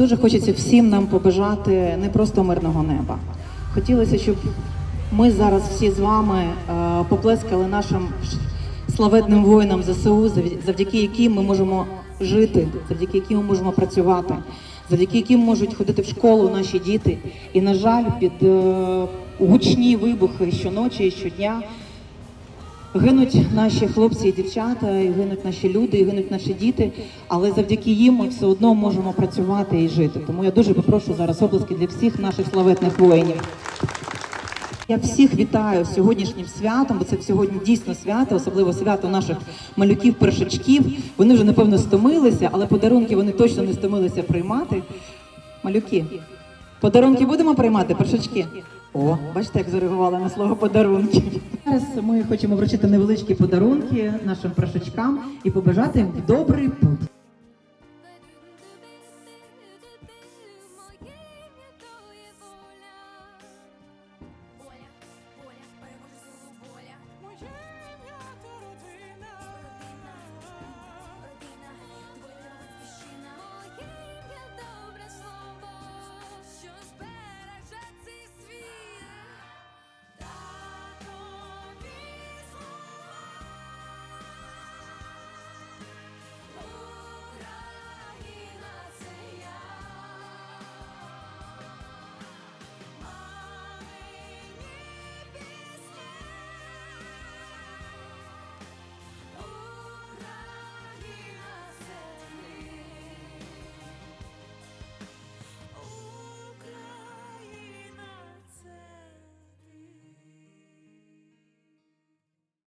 Дуже хочеться всім нам побажати не просто мирного неба. Хотілося, щоб ми зараз всі з вами е, поплескали нашим славетним воїнам ЗСУ, завд- завдяки яким ми можемо жити, завдяки яким ми можемо працювати, завдяки яким можуть ходити в школу наші діти. І, на жаль, під е, гучні вибухи щоночі і щодня Гинуть наші хлопці і дівчата, і гинуть наші люди, і гинуть наші діти. Але завдяки їм ми все одно можемо працювати і жити. Тому я дуже попрошу зараз оплески для всіх наших славетних воїнів. Я всіх вітаю сьогоднішнім святом, бо це сьогодні дійсно свято, особливо свято наших малюків-першачків. Вони вже напевно стомилися, але подарунки вони точно не стомилися приймати. Малюки, подарунки будемо приймати, першачки? О, бачите, як зареагували на слово подарунки. Зараз ми хочемо вручити невеличкі подарунки нашим прошечкам і побажати їм в добрий путь.